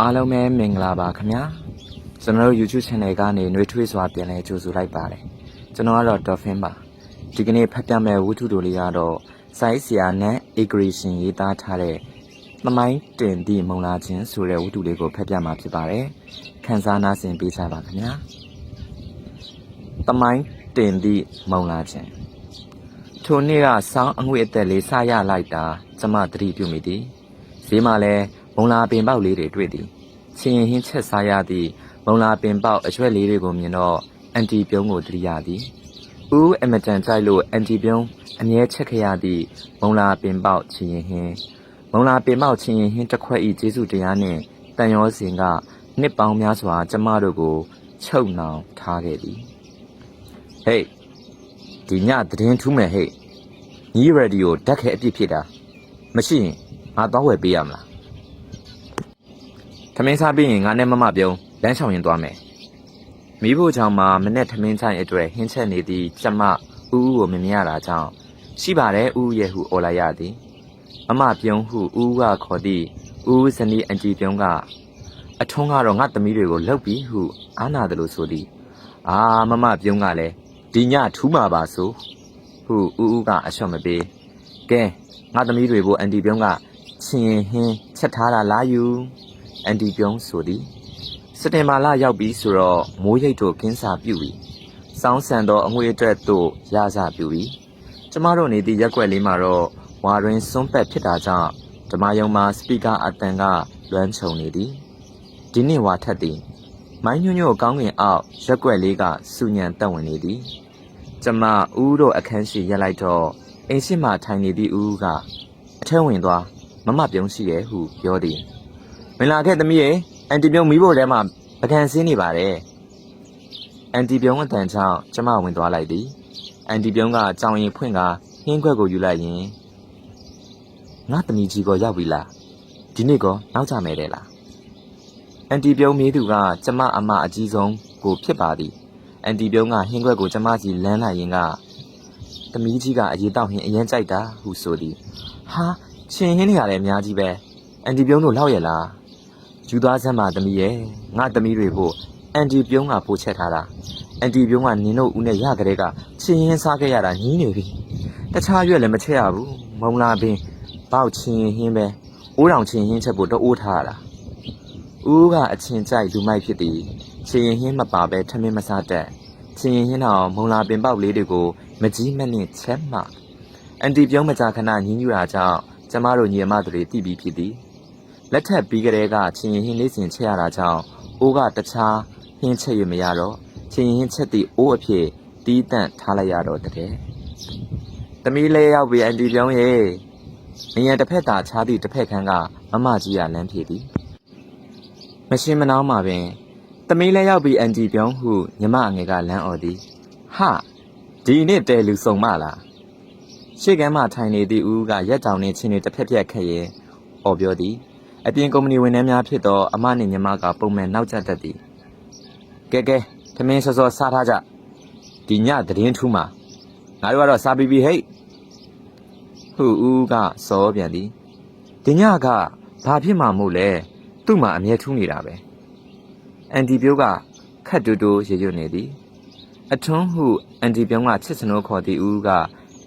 အားလုံးပဲမင်္ဂလာပါခင်ဗျာကျွန်တော်တို့ YouTube channel ကနေနှွေးထွေးစွာပြန်လည်ကြိုဆိုလိုက်ပါတယ်ကျွန်တော်ကတော့ Dolphin ပါဒီကနေ့ဖတ်ပြမယ့်ဝတ္ထုတို့လေးကတော့စိုင်းဆရာနဲ့ Aggression ရေးသားထားတဲ့သမိုင်းတင်သည့်မုံလာခြင်းဆိုတဲ့ဝတ္ထုလေးကိုဖတ်ပြမှာဖြစ်ပါတယ်ခန်းစားနာဆင်ပေးကြပါခင်ဗျာသမိုင်းတင်သည့်မုံလာခြင်းထိုနေ့ကစောင်းအငွေအသက်လေးစရလိုက်တာကျမသတိပြုမိသည်ဈေးမှာလည်း မုံလာပင်ပေါက်လေးတွေတွေ့သည်ချင်းရင်ဟင်းချက်စားရသည့်မုံလာပင်ပေါက်အရွက်လေးတွေကိုမြင်တော့အန်တီပြုံးကိုသတိရသည်ဦးအမတန်ကြိုက်လို့အန်တီပြုံးအမြဲချက်ခရသည့်မုံလာပင်ပေါက်ချင်းရင်ဟင်းမုံလာပင်ပေါက်ချင်းရင်ဟင်းတစ်ခွက်ဤကျေးဇူးတရားနှင့်တန်ရောစင်ကနှစ်ပေါင်းများစွာကျမတို့ကိုချုပ်နှောင်ထားခဲ့သည်ဟေးဒီညသတင်းထူးမယ်ဟေ့ညီရေဒီယိုဓာတ်ခဲအပြစ်ဖြစ်တာမရှိရင်ငါတော့ဝယ်ပေးရမလား ထမင်းစားပြီးရင်ငါနဲ့မမပြုံးလမ်းချောင်ရင်သွားမယ်မိဖို့ချောင်မှာမနဲ့ထမင်းဆိုင်အတွက်ဟင်းချက်နေသည့်ကျမဦးဦးကိုမမြင်ရတာကြောင့်ရှိပါတယ်ဦးရဲ့ဟုအော်လိုက်ရသည်မမပြုံးဟုဦးကခေါ်သည့်ဦးဇနီးအန်ကြီးပြုံးကအထုံးကတော့ငါသမီးတွေကိုလှုပ်ပြီးဟုအာနာတယ်လို့ဆိုသည်အာမမပြုံးကလည်းဒီညထူးမှာပါဆိုဟုဦးဦးကအလျှော့မပေးကဲငါသမီးတွေကိုအန်တီပြုံးကချင်းဟင်းချက်ထားတာလားယူ အန်တီပြုံးဆိုသည်စက်တင်ဘာလရောက်ပြီဆိုတော့မိုးရိပ်တို့ကင်းစာပြုပြီစောင်းဆန်သောအငွေအတွက်တို့ရစပြုပြီကျမတို့နေသည့်ရက်ွက်လေးမှာတော့ဝါရင်းစွန်းပက်ဖြစ်တာကြောင့်ဓမ္မယုံမှာစပီကာအတန်ကလွမ်းခြုံနေသည်ဒီနေ့ဝါထက်သည်မိုင်းညွညွကောင်းကင်အောက်ရက်ွက်လေးကစူညံတက်ဝင်နေသည်ကျမဦးတို့အခန်းရှိရက်လိုက်တော့အိမ်ရှိမှထိုင်နေသည့်ဦးကအထဲဝင်သွားမမပြုံးရှိရဲ့ဟုပြောသည် မင်လာခဲ့သမီးရေအန်တီပြုံးမီးဖို့ထဲမှာပကံစင်းနေပါတယ်အန်တီပြုံးအတန်ချောင်းကျမဝင်သွားလိုက်သည်အန်တီပြုံးကကြောင်ရင်ဖွင့်ကဟင်းခွက်ကိုယူလိုက်ရင်ငါသမီးကြီးကိုရောက်ပြီလားဒီနေ့ကောနောက်ကြမယ်တဲ့လားအန်တီပြုံးမေးသူကကျမအမအကြီးဆုံးကိုဖြစ်ပါသည်အန်တီပြုံးကဟင်းခွက်ကိုကျမစီလမ်းလိုက်ရင်ကသမီးကြီးကအရေးတောက်ဟင်းအရင်ကြိုက်တာဟုဆိုသည်ဟာချင်းဟင်းနေရတယ်အများကြီးပဲအန်တီပြုံးတို့လောက်ရလား ယူသွားစမ်းပါသမီးရဲ့ငါသမီးတွေဖို့အန်တီပြုံးကပို့ချက်ထားတာအန်တီပြုံးကနင်တို့ဦးနဲ့ရကြတဲ့ကချင်းရင်စားခဲ့ရတာညီးနေပြီတခြားရွက်လည်းမချက်ရဘူးမုံလာပင်ပေါက်ချင်းဟင်းပဲအိုးတောင်ချင်းဟင်းချက်ဖို့တအိုးထားရတာဦးကအချင်းကြိုက်လူမိုက်ဖြစ်သည်ချင်းရင်ဟင်းမပါပဲထမင်းမစားတတ်ချင်းရင်ဟင်းတော်မုံလာပင်ပေါက်လေးတွေကိုမကြီးမနှင့်ချက်မှအန်တီပြုံးမကြခဏညင်းညူတာကြောင့်ကျမတို့ညီအမတွေတိပြီးဖြစ်သည် လက်ထပ်ပြီးကလေးကချင်းရင်ဟင်းလေးစင်ချက်ရတာကြောင့်အိုးကတခြားဟင်းချက်ရမရတော့ချင်းရင်ဟင်းချက်သည့်အိုးအဖြစ်တီးတန့်ထားလိုက်ရတော့တဲ့။သမီးလေးရောက်ပြီအန်တီပြောင်းရေ။ငရင်တစ်ဖက်သာခြားသည့်တစ်ဖက်ခန်းကမမကြီးကလမ်းဖြေသည်။မရှင်းမနှောင်းမှာပင်သမီးလေးရောက်ပြီအန်တီပြောင်းဟုညီမအငယ်ကလမ်းអော်သည်။ဟာဒီနေ့တဲလူစုံမလား။ရှေ့ကမ်းမှထိုင်နေသည့်ဦးကရက်တောင်နှင့်ချင်းတွေတစ်ဖက်ဖက်ခက်ရင်អော်ပြောသည်။ အပြင်ကုမ္ပဏီဝန်ထမ်းများဖြစ်သောအမနှင့်ညီမကပုံမှန်နောက်ကျတတ်သည်ကဲကဲသမင်းစောစောစားထားကြဒီညသတင်းထူးမှာငါတို့ကတော့စားပြီးပြီဟဲ့ဟူဦးကစောပြန်သည်ဒီညကဘာဖြစ်မှမို့လဲသူ့မှာအမြဲထူးနေတာပဲအန်တီပြိုးကခတ်တူတူရေရွနေသည်အထွန်းဟုအန်တီပြုံးကချစ်စနိုးခေါ်သည့်ဦးက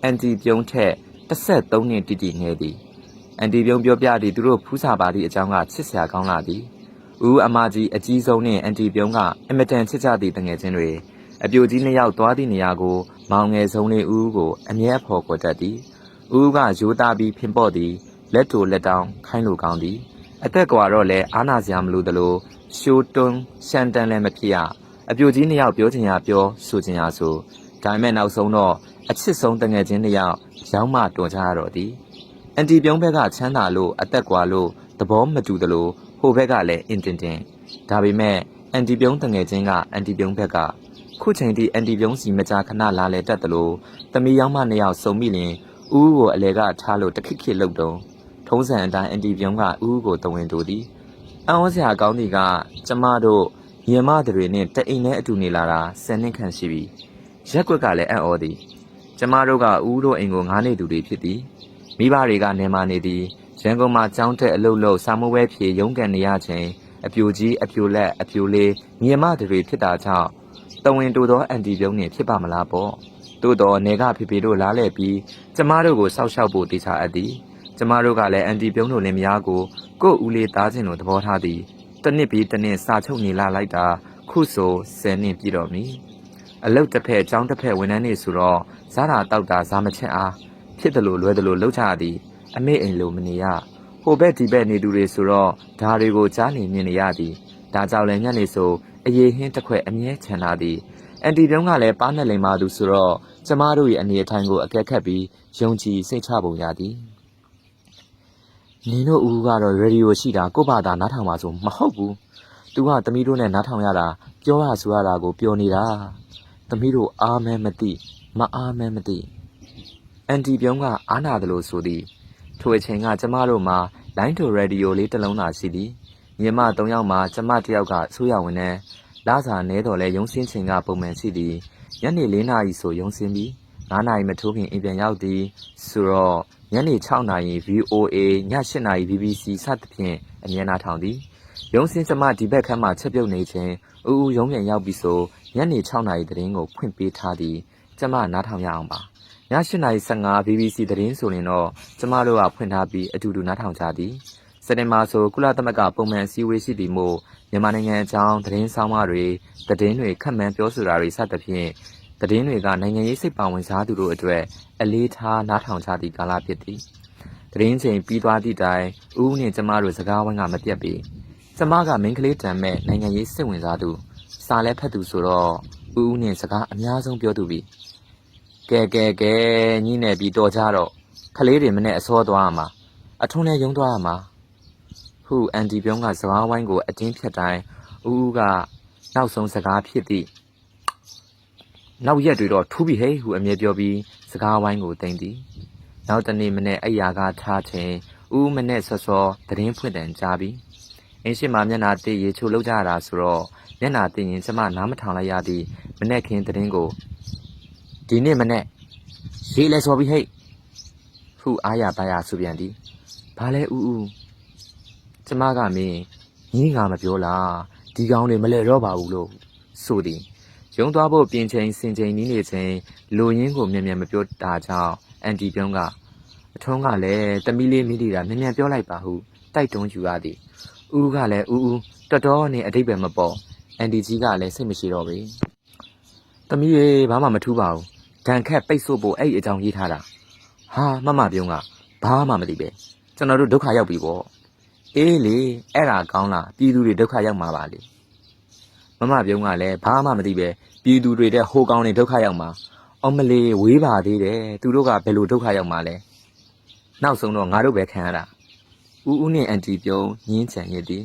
အန်တီပြုံးထက်တစ်ဆက်သုံးနှစ်တိတိငယ်သည် အန်တီပြုံးပြောပြသည်သူတို့ဖူးစာပါသည့်အကြောင်းကချစ်စရာကောင်းလာသည်ဦးအမကြီးအကြီးဆုံးနှင့်အန်တီပြုံးကအင်မတန်ချစ်ကြသည့်တငယ်ချင်းတွေအပြိုကြီးနှစ်ယောက်သွားသည့်နေရာကို မောင်ငယ်ဆုံးလေးဦးကိုအမြဲဖော်ခေါ်တတ်သည်ဦးကရိုးသားပြီးဖင်ပေါ့သည်လက်တူလက်တောင်းခိုင်းလိုကောင်းသည်အသက်ကွာတော့လဲအာနာစရာမလိုသလိုရှိုးတွန်းရှန်တန်လည်းမဖြစ်ရအပြိုကြီးနှစ်ယောက်ပြောချင်ရပြောဆိုချင်ရဆိုဒါပေမဲ့နောက်ဆုံးတော့အချစ်ဆုံးတငယ်ချင်းနှစ်ယောက်ရောင်းမတော်ကြရတော့သည် အန်တီပြုံးဘက်ကချမ်းသာလို့အသက်ကွာလို့သဘောမတူသလိုဟိုဘက်ကလည်းအင်တင်တင်ဒါပေမဲ့အန်တီပြုံးတငယ်ချင်းကအန်တီပြုံးဘက်ကခုချိန်ထိအန်တီပြုံးစီမကြာခဏလာလဲတတ်သလိုသမီးယောင်းမနှစ်ယောက်စုံမိလင်ဦးကိုအလဲကထားလို့တခိခိလှုပ်တုံထုံးစံအတိုင်းအန်တီပြုံးကဦးကိုတဝင်းတူသည်အံ့ဩစရာကောင်းသည်ကကျမတို့ရင်မတွေနဲ့တအိမ်နဲ့အတူနေလာတာဆယ်နှစ်ခန့်ရှိပြီရက်ွက်ကလည်းအံ့ဩသည်ကျမတို့ကဦးတို့အိမ်ကိုငားနေသူတွေဖြစ်သည် မိဘတွေကနေမှနေသည်ရန်ကုန်မှာကျောင်းတက်အလုပ်လုပ်စာမိုးဝဲဖြေရုံးကန်နေရချိန်အပြိုကြီးအပြိုလက်အပြိုလေးမြေမတွေဖြစ်တာကြောင့်တဝင်တူသောအန်တီပြုံးနေဖြစ်ပါမလားပေါ့သို့တော့နေကဖေဖေတို့လားလဲပြီးကျမတို့ကိုစောက်ရှောက်ဖို့တေချာအပ်သည်ကျမတို့ကလည်းအန်တီပြုံးတို့လင်မယားကိုကို့ဦးလေးသားချင်းလိုသဘောထားသည်တစ်နှစ်ပြီးတစ်နှစ်စာချုပ်နေလာလိုက်တာခုဆို10နှစ်ပြည့်တော့ပြီအလုတ်တစ်ဖက်အကြောင်းတစ်ဖက်ဝန်ထမ်းနေဆိုတော့ဇာတာတောက်တာဇာမချက်အား ဖြစ်တယ်လို့လွယ်တယ်လို့လှုပ်ချရသည်အမေအိမ်လိုမနေရဟိုဘက်ဒီဘက်နေသူတွေဆိုတော့ဓာတွေကိုကြားနေမြင်နေရသည်ဒါကြောင့်လည်းညနေဆိုအရေးဟင်းတစ်ခွက်အမြဲချန်လာသည်အန်တီပြုံးကလည်းပါးနဲ့လိမ်ပါသူဆိုတော့ကျမတို့ရဲ့အနေအထိုင်ကိုအကဲခတ်ပြီးယုံကြည်စိတ်ချပုံရသည်နင်တို့ဦးကတော့ရေဒီယိုရှိတာကို့ဘာသာနားထောင်ပါဆိုမဟုတ်ဘူးသူကသမီးတို့နဲ့နားထောင်ရတာပြောရဆိုရတာကိုပြောနေတာသမီးတို့အားမဲမသိမအားမဲမသိ အန်တီပြုံးကအားနာတယ်လို့ဆိုသည်ထိုအချိန်ကကျမတို့မှာလိုင်းတိုရေဒီယိုလေးတစ်လုံးသာရှိသည်ညီမ၃ယောက်မှာကျမတစ်ယောက်ကအစိုးရဝန်ထမ်းလစာနဲတော်လဲရုံးစင်းချိန်ကပုံမှန်ရှိသည်ညနေ၄နာရီဆိုရုံးစင်းပြီး9နာရီမထိုးခင်အိမ်ပြန်ရောက်သည်ဆိုတော့ညနေ6နာရီ VOA ည8နာရီ BBC စသဖြင့်အမြဲနားထောင်သည်ရုံးစင်းကျမဒီဘက်ခန်းမှာချက်ပြုတ်နေခြင်းအူအူရုံးပြန်ရောက်ပြီဆိုညနေ6နာရီသတင်းကိုဖွင့်ပေးထားသည်ကျမနားထောင်ရအောင်ပါည 8:15 BBC သတင်းဆိုရင်တော့ကျမတို့ကဖွင့်ထားပြီးအတူတူနားထောင်ကြသည်စက်တင်ဘာဆိုကုလသမဂ္ဂပုံမှန်အစည်းအဝေးရှိသည်မို့မြန်မာနိုင်ငံအကြောင်းသတင်းဆောင်မတွေသတင်းတွေခက်မှန်ပြောဆိုတာတွေစသဖြင့်သတင်းတွေကနိုင်ငံရေးစိတ်ပါဝင်စားသူတို့အတွက်အလေးထားနားထောင်ကြသည့်ကာလဖြစ်သည်သတင်းချိန်ပြီးသွားသည့်တိုင်ဦးဦးနှင့်ကျမတို့စကားဝိုင်းကမပြတ်ပေကျမကမိန်းကလေးတံမဲ့နိုင်ငံရေးစိတ်ဝင်စားသူစာလဲဖတ်သူဆိုတော့ဦးဦးနှင့်စကားအများဆုံးပြောသူပြီ ကဲကဲကဲညင်းနေပြီးတော်ကြတော့ခလေးတွေမနဲ့အစောသွားရမှာအထုံးနဲ့ယုံသွားရမှာဟုအန်တီပြုံးကစကားဝိုင်းကိုအတင်းဖြတ်တိုင်းဦးဦးကနောက်ဆုံးစကားဖြစ်သည့်နောက်ရက်တွေတော့ထူးပြီဟဲ့ဟုအမြဲပြောပြီးစကားဝိုင်းကိုတင်သည်နောက်တနေ့မနေ့အိယာကထားချိန်ဦးဦးမနဲ့ဆော့ဆော့သတင်းဖွင့်တန်ကြားပြီးအင်းရှိမမျက်နာတိရေချိုလောက်ကြတာဆိုတော့မျက်နာတိရင်ကျမနားမထောင်လိုက်ရသည့်မနဲ့ခင်သတင်းကို ဒီနေ့မနေ့ရေးလဲစော်ပြီးဟိတ်ဟုအားရပါရဆိုပြန်သည်ဘာလဲဦးဦးကျမကမင်းညီးငါမပြောလားဒီကောင်တွေမလဲတော့ပါဘူးလို့ဆိုသည်ရုံသွားဖို့ပြင်ချိန်စင်ချိန်နီးနေချိန်လိုရင်းကိုမြန်မြန်မပြောတာကြောင့်အန်တီပြုံးကအထုံးကလည်းတမီးလေးမိလီတာမြန်မြန်ပြောလိုက်ပါဟုတိုက်တွန်းယူရသည်ဦးကလည်းဦးဦးတော်တော်နဲ့အတိတ်ပဲမပေါ်အန်တီကြီးကလည်းစိတ်မရှိတော့ဘူးတမီးရေဘာမှမထူးပါဘူး ဒဏ်ခတ်ပိတ်ဆို့ဖို့အဲ့ဒီအကြောင်းရေးထားတာဟာမမပြုံးကဘာမှမသိပဲကျွန်တော်တို့ဒုက္ခရောက်ပြီပေါ့အေးလေအဲ့ဒါကောင်းလားပြည်သူတွေဒုက္ခရောက်မှာပါလေမမပြုံးကလည်းဘာမှမသိပဲပြည်သူတွေတဲ့ဟိုကောင်းတွေဒုက္ခရောက်မှာအော်မလေးဝေးပါသေးတယ်သူတို့ကဘယ်လိုဒုက္ခရောက်မှာလဲနောက်ဆုံးတော့ငါတို့ပဲခံရတာဦးဦးနဲ့အန်တီပြုံးညင်းချန်ရည်သည်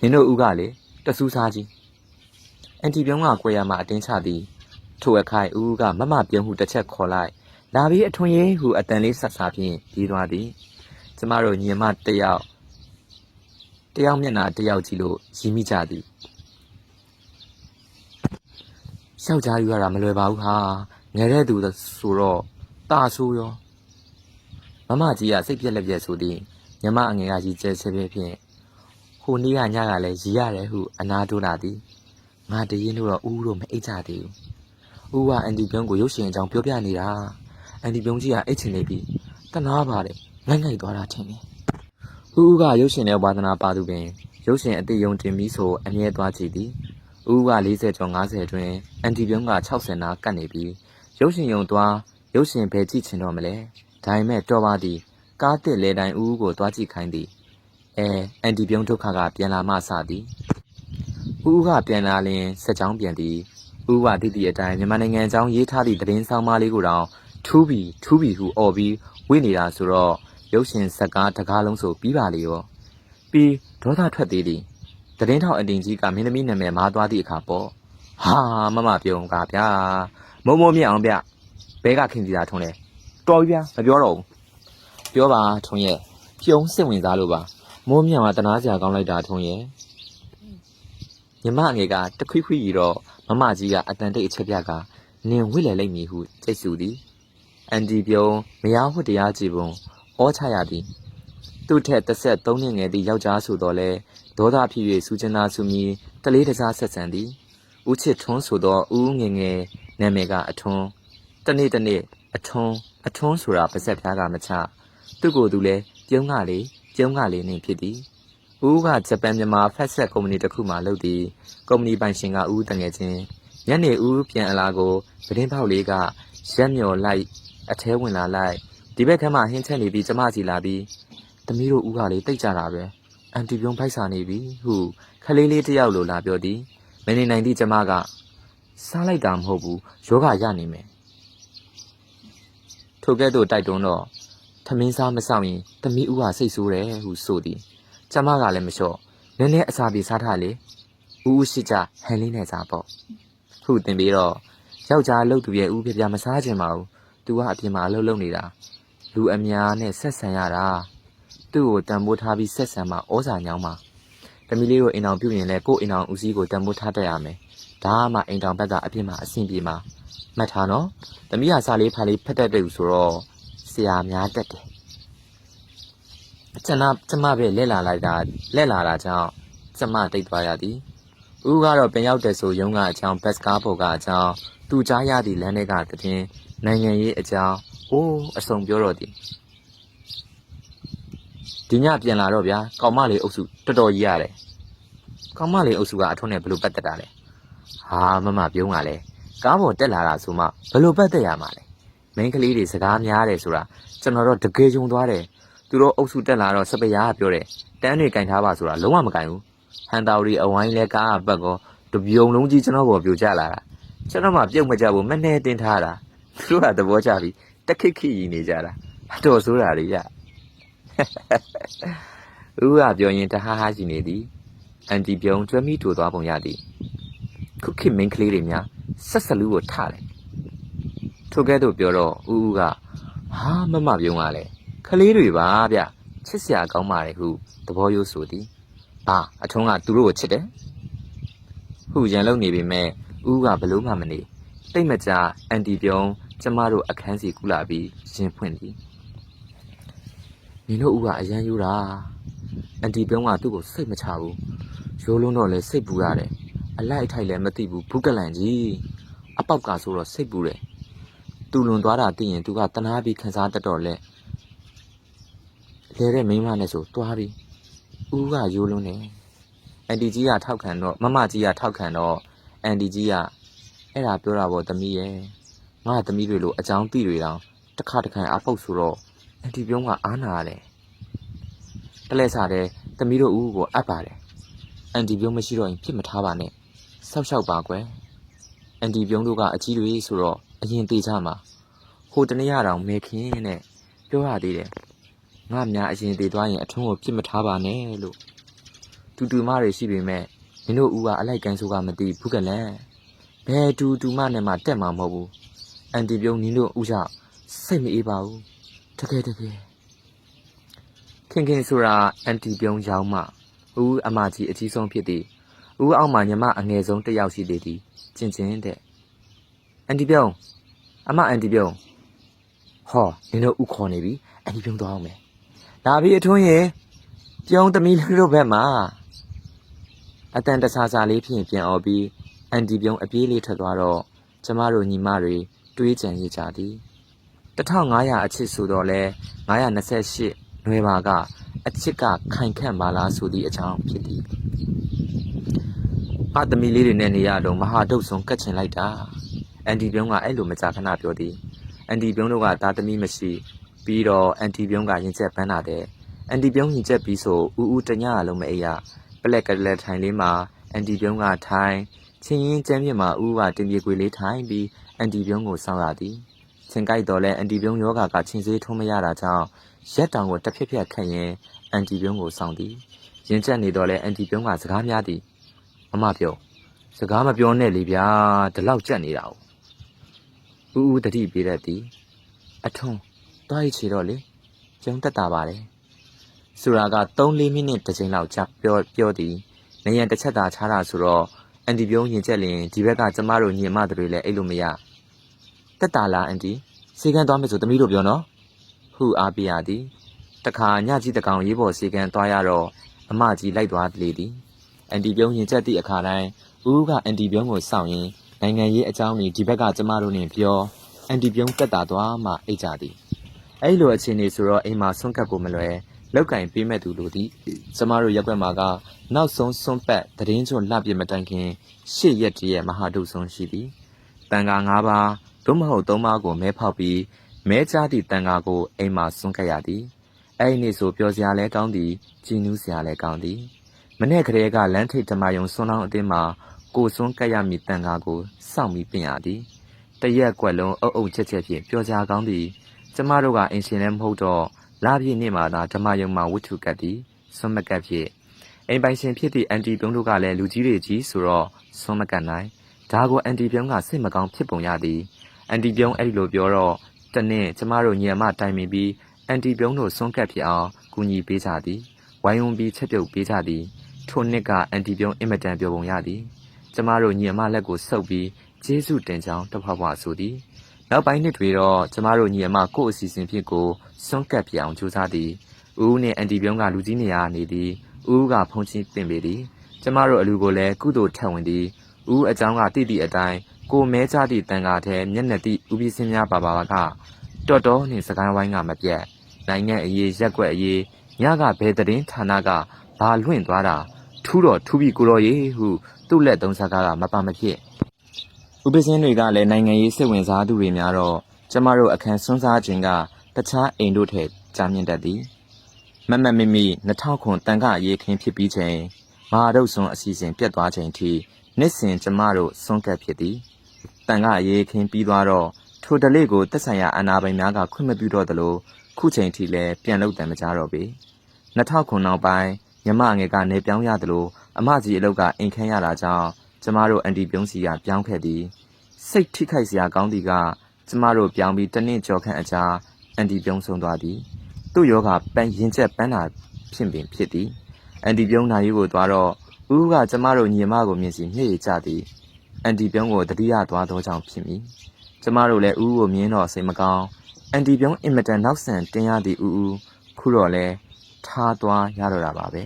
နင်တို့ဦးကလေတဆူးစားကြီးအန်တီပြုံးကကွယ်ရမှာအတင်းချသည် ထိုအခိုင်ဦးကမမပြုံးဟုတစ်ချက်ခေါ်လိုက်လာပြီးအထွန်ရေးဟုအတန်လေးဆက်စားဖြင့်ပြီးသွားသည်ကျမတို့ညီမတစ်ယောက်တစ်ယောက်မျက်နှာတစ်ယောက်ကြည့်လို့ရင်းမိကြသည်ယောက်ျားယူရတာမလွယ်ပါဘူးဟာငယ်တဲ့သူဆိုတော့ตาဆိုးရောမမကြီးကစိတ်ပြက်လက်ပြက်ဆိုသည်ညီမအငယ်ကကြီးကျဲဆဲပြဖြင့်ဟိုနေ့ကညကလည်းရီရတယ်ဟုအနာတိုးလာသည်ငါတရင်တို့တော့ဦးတို့မအိတ်ကြသေးဘူး ဦးကအန်တီပြုံးကိုရုပ်ရှင်အကြောင်းပြောပြနေတာအန်တီပြုံးကြီးကအိတ်ချင်နေပြီတနာပါတယ်ငိုက်ငိုက်သွားတာထင်တယ်ဦးဦးကရုပ်ရှင်နဲ့ဝါသနာပါသူပင်ရုပ်ရှင်အတိယုံတင်ပြီးဆိုအမြဲသွားကြည့်သည်ဦးဦးက40ကျော်50အတွင်းအန်တီပြုံးက60နာကတ်နေပြီးရုပ်ရှင်ယုံသွားရုပ်ရှင်ဘယ်ကြည့်ချင်တော့မလဲဒါပေမဲ့တော်ပါသည်ကားတစ်လေတိုင်းဦးဦးကိုသွားကြည့်ခိုင်းသည်အဲအန်တီပြုံးဒုက္ခကပြန်လာမှစသည်ဦးဦးကပြန်လာရင်စက်ကြောင်းပြန်သည် ဦးဝတိတိအတိုင်းမြန်မာနိုင်ငံအကြောင်းရေးထားသည့်သတင်းဆောင်မလေးကိုတောင်ထူးပြီးထူးပြီးဟုអော်ပြီးဝိနေတာဆိုတော့ရုပ်ရှင်ဇက်ကားတကားလုံးဆိုပြီးပါလေရောပြီးဒေါသထွက်သေးသည်သတင်းထောက်အတင်ကြီးကမင်းသမီးနာမည်မားသွားသည့်အခါပေါ့ဟာမမပြုံးကဗျာမုံမုံမြင့်အောင်ဗျဘဲကခင်စီတာထုံးလဲတော်ပြီဗျာမပြောတော့ဘူးပြောပါထုံးရဲ့ပြုံးစိတ်ဝင်စားလို့ပါမိုးမြင့်ကတနာစရာကောင်းလိုက်တာထုံးရဲ့ညီမငယ်ကတခွိခွိကြီးတော့ မမကြီးကအတန်တိတ်အချက်ပြကနင်ဝိလေလိမ့်မည်ဟုကြိတ်ဆူသည်အန်ဒီပြုံးမယားဝတ်တရားကြည်ပုံဩချရသည်သူ့ထက်တစ်ဆက်သုံးနှစ်ငယ်သည့်ယောက်ျားဆိုတော့လဲဒေါသဖြစ်၍စူးချနာဆူမီတလေးတစားဆက်ဆံသည်ဦးချစ်ထွန်းဆိုတော့ဦးငယ်ငယ်နာမည်ကအထွန်းတနေ့တနေ့အထွန်းအထွန်းဆိုတာပါဆက်ဖျားကမချသူ့ကိုယ်သူလဲပြုံးကလေးပြုံးကလေးနဲ့ဖြစ်သည် ဦးကဂျပန်မြန်မာဖက်ဆက်ကုမ္ပဏီတစ်ခုမှလုပ်သည်ကုမ္ပဏီပိုင်ရှင်ကဦးတငယ်ချင်းညနေဦးပြန်အလာကိုပဒင်းပေါက်လေးကရက်မျော်လိုက်အထဲဝင်လာလိုက်ဒီဘက်ခမ်းမှာဟင်းချက်နေပြီးကျမစီလာပြီးသမီးတို့ဦးကလေးတိတ်ကြတာပဲအန်တီပြုံးဖိုက်စာနေပြီဟုခလေးလေးတစ်ယောက်လိုလာပြောသည်မနေနိုင်သည့်ကျမကစားလိုက်တာမဟုတ်ဘူးယောဂရနေမယ်ထိုကဲ့သို့တိုက်တွန်းတော့ထမင်းစားမဆောင်ရင်သမီးဦးကစိတ်ဆိုးတယ်ဟုဆိုသည် ကျမကလည်းမလျှော့နည်းနည်းအစာပြေစားထားလေဦးဦးရှိကြဟန်လေးနဲ့စားပေါ့ဟုတင်ပြီးတော့ယောက်ျားလှုပ်သူရဲ့ဦးပြပြမစားချင်ပါဘူးသူကအပြင်မှာအလုပ်လုပ်နေတာလူအများနဲ့ဆက်ဆံရတာသူ့ကိုတံမိုးထားပြီးဆက်ဆံမှဩဇာညောင်းမှာတမီလေးကိုအိမ်အောင်ပြုတ်ရင်လည်းကို့အိမ်အောင်ဦးစီးကိုတံမိုးထားတတ်ရမယ်ဒါမှအိမ်တောင်ဘက်ကအပြစ်မှာအဆင်ပြေမှာမှတ်ထားနော်တမီးကစာလေးဖာလေးဖတ်တတ်တယ်ဆိုတော့ဆရာများတတ်တယ် ကျွန်တော်ကျမပဲလက်လာလိုက်တာလက်လာတာကြောင့်ကျမတိတ်သွားရသည်ဦးကတော့ပင်ရောက်တယ်ဆိုရုံးကအကြောင်းဘတ်စကားပေါ်ကအကြောင်းသူကြားရသည့်လမ်းတွေကတည်င်းနိုင်ငံရေးအကြောင်းအိုးအစုံပြောတော့သည်ဒီညပြန်လာတော့ဗျာကောင်မလေးအုပ်စုတော်တော်ကြီးရတယ်ကောင်မလေးအုပ်စုကအထွန်းနဲ့ဘယ်လိုပတ်သက်တာလဲဟာမမပြုံးကလည်းကားပေါ်တက်လာတာဆိုမှဘယ်လိုပတ်သက်ရမှာလဲမင်းကလေးတွေစကားများတယ်ဆိုတာကျွန်တော်တော့တကယ်ကြုံသွားတယ် သူတို့အုပ်စုတက်လာတော့စပရားကပြောတယ်တန်းတွေကင်ထားပါဆိုတာလုံးဝမကင်ဘူးဟန်တာဝရီအဝိုင်းလဲကားကပတ်ကောတပြုံလုံးကြီးကျွန်တော်ပေါ်ပြိုကျလာတာကျွန်တော်မှပြုတ်မကြဘူးမနဲ့တင်ထားတာသူတို့ကသဘောကျပြီးတက်ခိခိကြီးနေကြတာအတော်ဆိုးတာတွေရဦးကပြောရင်တဟားဟားရှိနေသည်အန်တီပြုံးကျွမ်းမိတူသွားပုံရသည်ခုခေတ်မင်းကလေးတွေများဆက်ဆက်လူကိုထားတယ်ထိုကဲ့သို့ပြောတော့ဦးဦးကဟာမမပြုံးကလည်း ကလေးတွေပါဗျချစ်စရာကောင်းပါလေဟုသဘောရိုးဆိုသည်အာအထုံးကသူတို့ကိုချစ်တယ်ဟုရန်လုံနေပေမဲ့ဦးကဘလို့မှမနေတိတ်မကြအန်တီပြုံးကျမတို့အခန်းစီကူလာပြီးရင်ဖွင့်သည်နင်တို့ဦးကအရန်ယူတာအန်တီပြုံးကသူ့ကိုစိတ်မချဘူးရိုးလုံးတော့လဲစိတ်ပူရတယ်အလိုက်အထိုက်လည်းမသိဘူးဘုကလန်ကြီးအပေါက်ကဆိုတော့စိတ်ပူတယ်သူလွန်သွားတာသိရင်သူကတနာပြီးခံစားတတ်တော့လဲ လဲတဲ့မိန်းမနဲ့ဆိုသွားပြီးဦးကရိုးလုံးနေအန်တီကြီးကထောက်ခံတော့မမကြီးကထောက်ခံတော့အန်တီကြီးကအဲ့ဒါပြောတာပေါ့သမီးရဲ့ငါသမီးတွေလိုအကြောင်းသိတွေတောင်တစ်ခါတစ်ခါအပုတ်ဆိုတော့အန်တီပြုံးကအားနာရတယ်တလဲစားတဲ့သမီးတို့ဦးကိုအပ်ပါတယ်အန်တီပြုံးမရှိတော့ရင်ဖြစ်မထားပါနဲ့ဆောက်ရှောက်ပါကွယ်အန်တီပြုံးတို့ကအကြီးတွေဆိုတော့အရင်သေးကြမှာဟိုတနေ့ရတောင်မေခင်နဲ့ပြောရသေးတယ် ငါများအရင်သေးသွားရင်အထုံးကိုဖြစ်မထားပါနဲ့လို့တူတူမတွေရှိပေမဲ့မင်းတို့ဦးကအလိုက်ကန်ဆိုကမသိဘူးကလန်ဘယ်တူတူမနဲ့မှတက်မှာမဟုတ်ဘူးအန်တီပြုံးနင်းတို့ဦးကြောင့်စိတ်မအေးပါဘူးတကယ်တကယ်ခင်ခင်ဆိုတာအန်တီပြုံးရောင်းမဦးအမကြီးအကြီးဆုံးဖြစ်သည်ဦးအောက်မှာညီမအငယ်ဆုံးတစ်ယောက်ရှိသေးသည်ကျင်ကျင်တဲ့အန်တီပြုံးအမအန်တီပြုံးဟောနင်တို့ဥခေါ်နေပြီအန်တီပြုံးသွားအောင်မယ် ဒါပြီးအထွန်းရဲ့ပြုံးသမီးလေးတို့ဘက်မှာအတန်တဆာဆာလေးဖြင့်ပြန်អော်ပြီးအန်တီပြုံးအပြေးလေးထွက်သွားတော့ကျမတို့ညီမတွေတွေးကြံရကြသည်1500အချစ်ဆိုတော့လဲ928နွယ်ပါကအချစ်ကခိုင်ခန့်ပါလားဆိုသည့်အကြောင်းဖြစ်သည်အသမီလေးတွေနဲ့နေရတော့မဟာဒုတ်ဆုံးကတ်ချင်လိုက်တာအန်တီပြုံးကအဲ့လိုမကြာခဏပြောသည်အန်တီပြုံးတို့ကသားသမီးမရှိ ပြီးတော့အန်တီပြုံးကရင်ချက်ပန်းလာတဲ့အန်တီပြုံးရင်ချက်ပြီးဆိုဦးဦးတညအလုံးမအိပ်ရပလက်ကလေးထိုင်လေးမှာအန်တီပြုံးကထိုင်ချင်းရင်ကျမ်းမြင့်မှာဦးကတင်ပြေကွေလေးထိုင်ပြီးအန်တီပြုံးကိုစောင့်ရသည်ချင်းကြိုက်တော့လဲအန်တီပြုံးယောဂါကချင်းစေးထုံးမရတာကြောင့်ရက်တောင်ကိုတစ်ဖြက်ဖြက်ခတ်ရင်အန်တီပြုံးကိုစောင့်သည်ရင်ကျက်နေတော့လဲအန်တီပြုံးကစကားများသည်မမပြောစကားမပြောနဲ့လေဗျာဒီလောက်ကြက်နေတာဦးဦးတတိပြေးတတ်သည်အထုံး တွားရချေတော့လေကျုံတက်တာပါလေဆိုရာက3-4မိနစ်တစ်ချိန်လောက်ကြာပြောပြောသည်နေရန်တစ်ချက်သာခြားတာဆိုတော့အန်တီပြုံးရင်ကျက်လင်ဒီဘက်ကကျမတို့ညီမတွေလည်းအဲ့လိုမရတက်တာလားအန်တီစေကန်းသွားမယ်ဆိုသမီးတို့ပြောနော်ဟုအားပေးရသည်တခါညကြီးတကောင်ရေးပေါ်စီကံသွားရတော့အမကြီးလိုက်သွားလေသည်အန်တီပြုံးရင်ချက်သည့်အခါတိုင်းဦးကအန်တီပြုံးကိုစောင့်ရင်းနိုင်ငံရေးအကြောင်းတွေဒီဘက်ကကျမတို့နဲ့ပြောအန်တီပြုံးတက်တာသွားမှအိတ်ကြသည် အဲ့လိုအခြေအနေဆိုတော့အိမ်မှာဆွန့်ကပ်ဖို့မလွယ်လောက်ကင်ပေးမဲ့သူလိုသည်ကျမတို့ရက်ွက်မှာကနောက်ဆုံးဆွန့်ပတ်သတင်းကျွန်းလှပြမတိုင်ခင်ရှစ်ရက်တည်းရဲ့မဟာဒုဆုံးရှိသည်တန်ခါ၅ပါးသို့မဟုတ်၃ပါးကိုမဲဖောက်ပြီးမဲကြားသည့်တန်ခါကိုအိမ်မှာဆွန့်ကပ်ရသည်အဲ့ဒီနေ့ဆိုပျော်စရာလဲကောင်းသည်ကြည်နူးစရာလဲကောင်းသည်မနေ့ကလေးကလမ်းထိပ်ဓမ္မယုံဆွန်းလောင်းအတင်းမှာကိုဆွန်းကပ်ရမည့်တန်ခါကိုစောင့်ပြီးပြင်ရသည်တရက်ကွက်လုံးအုပ်အုပ်ချက်ချက်ဖြင့်ပျော်စရာကောင်းသည် ကျမတို့ကအင်ရှင်လည်းမဟုတ်တော့လာပြည့်နေ့မှာသာဓမ္မယုံမှာဝတ္ထုကပ်သည်ဆွမ်းမကပ်ဖြစ်အိမ်ပိုင်ရှင်ဖြစ်သည့်အန်တီပြုံးတို့ကလည်းလူကြီးတွေကြီးဆိုတော့ဆွမ်းမကပ်နိုင်ဒါကိုအန်တီပြုံးကစိတ်မကောင်းဖြစ်ပုံရသည်အန်တီပြုံးအဲ့ဒီလိုပြောတော့တနေ့ကျမတို့ညီအမတိုင်ပင်ပြီးအန်တီပြုံးတို့ဆွမ်းကပ်ဖြစ်အောင်ကူညီပေးကြသည်ဝိုင်းဝန်းပြီးချက်ပြုတ်ပေးကြသည်ထိုနှစ်ကအန်တီပြုံးအင်မတန်ပြောပုံရသည်ကျမတို့ညီအမလက်ကိုဆုပ်ပြီးကျေးဇူးတင်ကြောင်းတစ်ဖွာဖွာဆိုသည် နောက်ပိုင်းနှစ်တွေတော့ကျမတို့ညီအမကို့အစီအစဉ်ဖြစ်ကိုစွန့်ကပ်ပြအောင်ကြိုးစားသည်ဦးဦးနှင့်အန်တီပြုံးကလူကြီးနေရာနေသည်ဦးဦးကဖုန်ချင်းပင်ပေသည်ကျမတို့အလူကိုလည်းကုသိုလ်ထက်ဝင်သည်ဦးဦးအကြောင်းကတိတိအတိုင်းကိုမဲကြသည့်တန်ကားထဲမျက်နှာတိဦးပီးစင်းများပါပါကတော်တော်နှင့်စကိုင်းဝိုင်းကမပြတ်နိုင်ငံအရေးရက်ွက်အရေးညကဘယ်သတင်းဌာနကဘာလွင့်သွားတာထူးတော့ထူးပြီးကိုတော်ရေဟုသူ့လက်သုံးစကားကမပါမဖြစ် ဥပစင်းတွေကလည်းနိုင်ငံရေးစိတ်ဝင်စားသူတွေများတော့ကျမတို့အခန်းစွန်းစားခြင်းကတခြားအိမ်တို့ထက်ကြာမြင့်တတ်သည်မမတ်မိမိ2000ခွန်တန်ခရေးခင်းဖြစ်ပြီးချိန်မဟာဒုတ်ဆွန်အစီအစဉ်ပြတ်သွားချိန်ထိနှစ်စဉ်ကျမတို့စွန့်ကပ်ဖြစ်သည်တန်ခရေးခင်းပြီးသွားတော့ထိုတလေးကိုတက်ဆိုင်ရာအာဏာပိုင်များကခွင့်မပြုတော့သလိုခုချိန်ထိလည်းပြန်လုပ်တယ်မကြတော့ပေ2000ခွန်နောက်ပိုင်းမြမငယ်ကနေပြောင်းရသလိုအမကြီးအလုတ်ကအိမ်ခမ်းရတာကြောင့် ကျမတို့အန်တီပြုံးစီကပြောင်းခဲ့သည်စိတ်ထိခိုက်စရာကောင်းသည်ကကျမတို့ပြောင်းပြီးတနင့်ကြော်ခန့်အကြာအန်တီပြုံးဆုံးသွားသည်သူ့ယောဂပန်းရင်ကျက်ပန်းတာဖြစ်ပင်ဖြစ်သည်အန်တီပြုံးနိုင်ယူကိုသွားတော့ဦးကကျမတို့ညီမကိုမြင်စီမျက်ရည်ကျသည်အန်တီပြုံးကိုတတိယသွားသောကြောင့်ဖြစ်မည်ကျမတို့လည်းဦးကိုမြင်တော့စိတ်မကောင်းအန်တီပြုံးအင်မတန်နောက်ဆန်တင်ရသည့်ဦးဦးခုတော့လဲထားသွားရတော့တာပါပဲ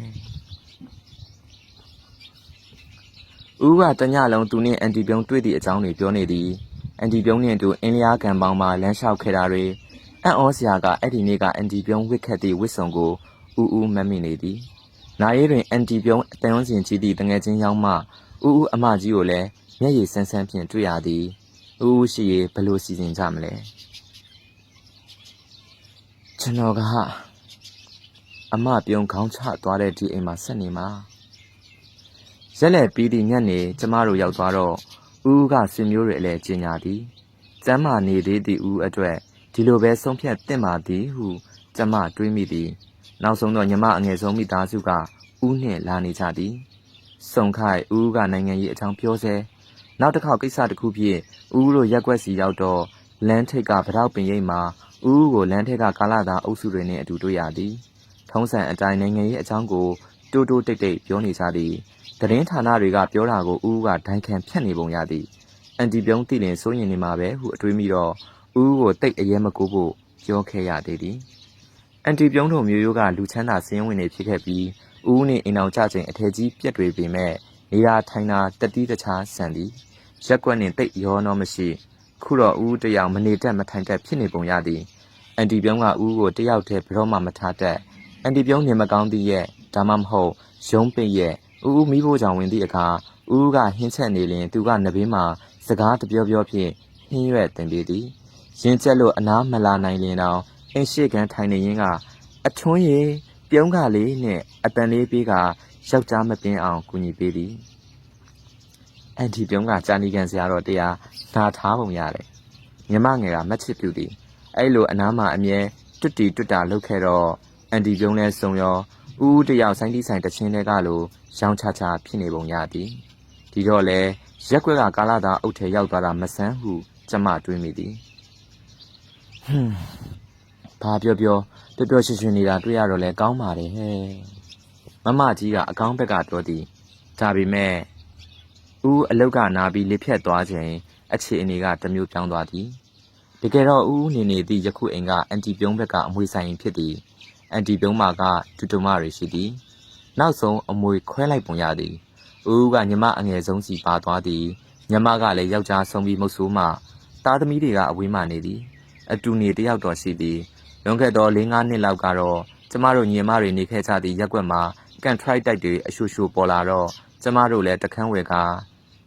ဦးကတညလုံးသူနဲ့အန်တီပြုံးတွေ့သည့်အကြောင်းတွေပြောနေသည်အန်တီပြုံးနဲ့တူအင်းလျားကံပေါင်းမှာလမ်းလျှောက်ခဲ့တာတွေအံ့ဩစရာကအဲ့ဒီနေ့ကအန်တီပြုံးဝစ်ခတ်သည့်ဝစ်စုံကိုဦးဦးမတ်မိနေသည်နာရီတွင်အန်တီပြုံးအတန်ရုံးစင်ကြီးသည့်တငယ်ချင်းရောက်မှဦးဦးအမကြီးကိုလည်းမျက်ရည်ဆန်းဆန်းဖြင့်တွေ့ရသည်ဦးဦးရှိရေဘယ်လိုစီစဉ်ကြမလဲကျွန်တော်ကအမပြုံးခေါင်းချသွားတဲ့ဒီအိမ်မှာဆက်နေမှာ ရက်လက်ပြီးသည့်ညနေကျမတို့ရောက်သွားတော့ဦးဦးကစင်မျိုးတွေအလဲကျင်ညာသည်ကျမ်းမာနေသေးသည့်ဦးအတွက်ဒီလိုပဲဆုံးဖြတ်တင့်ပါသည်ဟုကျမတွေးမိသည်နောက်ဆုံးတော့ညီမအငယ်ဆုံးမိသားစုကဦးနှင့်လာနေကြသည်စုံခိုက်ဦးကနိုင်ငံရေးအကြောင်းပြောဆဲနောက်တစ်ခေါက်ကိစ္စတစ်ခုဖြင့်ဦးတို့ရက်ွက်စီရောက်တော့လမ်းထိပ်ကဗရောက်ပင်ရိပ်မှာဦးကိုလမ်းထိပ်ကကာလာသားအုပ်စုတွေနဲ့အတူတွေ့ရသည် ထုံးစံအတိုင်းနိုင်ငံရေးအကြောင်းကိုတိုးတိုးတိတ်တိတ်ပြောနေကြသည် သတင်းဌာနတွေကပြောတာကိုဦးကဒိုင်ခံဖြတ်နေပုံရသည်အန်တီပြုံးတိလင်စိုးရင်နေမှာပဲဟုအတွေးမိတော့ဦးကိုတိတ်အရေးမကူဖို့ပြောခဲ့ရသေးသည်အန်တီပြုံးတို့မျိုးရိုးကလူချမ်းသာစင်းဝင်နေဖြစ်ခဲ့ပြီးဦးနှင့်အိမ်အောင်ကြချိန်အထက်ကြီးပြက်တွေပေမဲ့နေရာထိုင်တာတတိတခြားဆန်သည်ရက်ကွက်နှင့်တိတ်ရောနောမရှိခုတော့ဦးတယောက်မနေတတ်မထိုင်တတ်ဖြစ်နေပုံရသည်အန်တီပြုံးကဦးကိုတယောက်တည်းဘရောမှမထားတတ်အန်တီပြုံးနေမကောင်းသည့်ရဲ့ဒါမှမဟုတ်ရုံးပိတ်ရဲ့ ဦးဦးမိဖို့ကြောင့်ဝင်သည့်အခါဦးကဟင်းချက်နေလျင်သူကနဘေးမှာစကားတပြောပြောဖြင့်ဟင်းရွက်တင်ပေသည်ရင်ကျက်လို့အနားမလာနိုင်လျင်တော့အင်းရှိကန်ထိုင်နေရင်းကအထွန်းရီပြုံးကလေးနဲ့အတန်လေးပေးကယောက်ျားမပင်းအောင်ကူညီပေးသည်အန်တီပြုံးကကြာနီကန်စရာတော့တရားနာထားပုံရတယ်မြမငယ်ကမက်ချစ်ပြူသည်အဲ့လိုအနားမှာအမြဲတွတ်တီတွတ်တာလုပ်ခဲ့တော့အန်တီပြုံးလဲစုံရော ဦးဦးတယောက်ဆိုင်တီးဆိုင်တချင်းတဲကလိုရောင်းချချဖြစ်နေပုံရသည်ဒီတော့လေရက်ွက်ကကာလာသားအုပ်ထဲရောက်သွားတာမဆန်းဟုကျမတွေးမိသည်ဟွန်းဘာပြောပြောပျော်ပျော်ရွှင်ရွှင်နေတာတွေ့ရတော့လဲကောင်းပါတယ်ဟဲ့မမကြီးကအကောင်းဘက်ကပြောသည်ဒါပေမဲ့ဦးအလုတ်ကနာပြီးလက်ဖြတ်သွားချိန်အခြေအနေကတစ်မျိုးပြောင်းသွားသည်တကယ်တော့ဦးဦးနေနေသည့်ယခုအိမ်ကအန်တီပြုံးဘက်ကအမွေဆိုင်ဖြစ်သည် အန်တီပြုံးမာကဒူတူမတွေရှိသည်နောက်ဆုံးအမွေခွဲလိုက်ပုံရသည်ဦးဦးကညီမအငယ်ဆုံးစီပါသွားသည်ညီမကလည်းယောက်ျားဆုံးပြီးမုတ်ဆိုးမှသားသမီးတွေကအဝေးမှနေသည်အတူနေတယောက်တော်ရှိသည်လွန်ခဲ့သော၄-၅နှစ်လောက်ကတော့ကျမတို့ညီမတွေနေခဲ့ကြသည့်ရက်ကွက်မှာကန်ထရိုက်တိုက်တွေအရှူရှူပေါ်လာတော့ကျမတို့လည်းတခန်းဝယ်က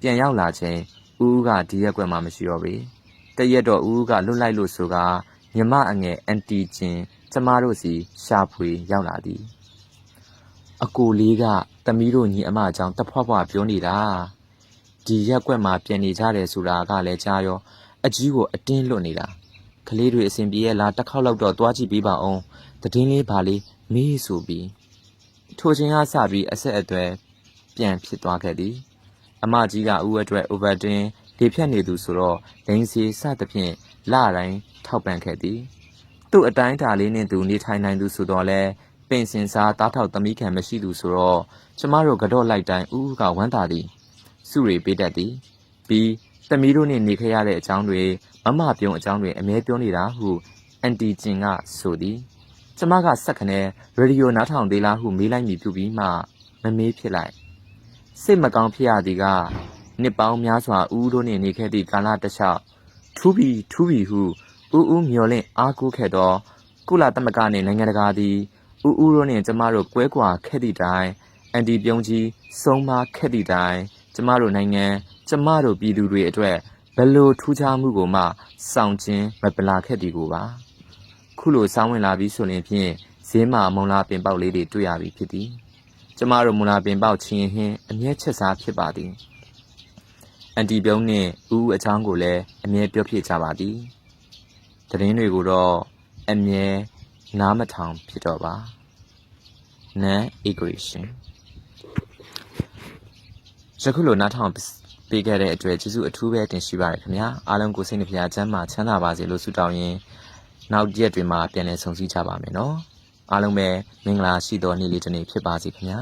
ပြန်ရောက်လာချိန်ဦးဦးကဒီရက်ကွက်မှာမရှိတော့ပေတရက်တော့ဦးဦးကလွတ်လိုက်လို့ဆိုကညီမအငယ်အန်တီချင်း ကျမတို့စီရှာဖွေရောက်လာသည်အကိုလေးကတမီးတို့ညီအမအကြောင်းတဖွားဖွားပြောနေတာဒီရက်ကွက်မှာပြန်နေကြတယ်ဆိုတာကလည်းကြားရော အကြီးကိုအတင်းလွတ်နေတာကလေးတွေအစဉ်ပြေရဲ့လားတစ်ခေါက်လောက်တော့တွားကြည့်ပေးပါအောင်တည်င်းလေးပါလေးမေးဆိုပြီးထိုချိန်ကစပြီးအဆက်အသွယ်ပြန်ဖြစ်သွားခဲ့သည် အမကြီးကဦးအတွက် overtin လေဖြတ်နေသူဆိုတော့လိန်စီစသဖြင့်လတိုင်းထောက်ပံ့ခဲ့သည် သူ့အတိုင်းတာလေးနဲ့သူနေထိုင်နိုင်သူဆိုတော့လဲပင်စင်စားတားထောက်သမီးခံမရှိသူဆိုတော့ကျမတို့ကတော့လိုက်တိုင်းဦးဦးကဝမ်းသာသည်စုတွေပေးတတ်သည်ပြီးသမီးတို့နဲ့နေခဲ့ရတဲ့အကြောင်းတွေမမပြုံးအကြောင်းတွေအမြဲပြောနေတာဟုအန်တီကျင်ကဆိုသည်ကျမကစက်ခနဲရေဒီယိုနားထောင်သေးလားဟုမေးလိုက်မိပြုပြီးမှမမေးဖြစ်လိုက်စိတ်မကောင်းဖြစ်ရသည်ကနှစ်ပေါင်းများစွာဦးတို့နှင့်နေခဲ့သည့်ကာလတစ်လျှောက်ထူးပြီးထူးပြီးဟု ဦးဦးမျော်လင့်အားကိုးခဲ့သောကုလသမဂ္ဂနှင့်နိုင်ငံတကာသည်ဦးဦးတို့နှင့်ကျမတို့ကွဲကွာခဲ့သည့်တိုင်အန်တီပြုံးကြီးဆုံးမခဲ့သည့်တိုင်ကျမတို့နိုင်ငံကျမတို့ပြည်သူတွေအတွက်ဘယ်လိုထူးခြားမှုကိုမှစောင့်ခြင်းမပလာခဲ့သည်ကိုပါခုလိုစောင်းဝင်လာပြီးဆိုရင်ဖြင့်ဈေးမှာမုံလာပင်ပေါက်လေးတွေတွေ့ရပြီဖြစ်သည်ကျမတို့မုံလာပင်ပေါက်ချင်းဟင်းအမျက်ချက်စားဖြစ်ပါသည်အန်တီပြုံးနှင့်ဦးအချောင်းကိုလည်းအမြဲပြောပြကြပါသည် သတင်းတွေကိုတော့အမြဲနားမထောင်ဖြစ်တော့ပါ non aggression ယခုလိုနားထောင်ပေးခဲ့တဲ့အတွက်ကျေးဇူးအထူးပဲတင်ရှိပါရခင်ဗျာအားလုံးကိုစိတ်နှပြချမ်းသာချမ်းသာပါစေလို့ဆုတောင်းရင်းနောက်ရက်တွေမှာပြန်လည်ဆုံစည်းကြပါမယ်နော်အားလုံးပဲမင်္ဂလာရှိသောနေ့လေးတစ်နေ့ဖြစ်ပါစေခင်ဗျာ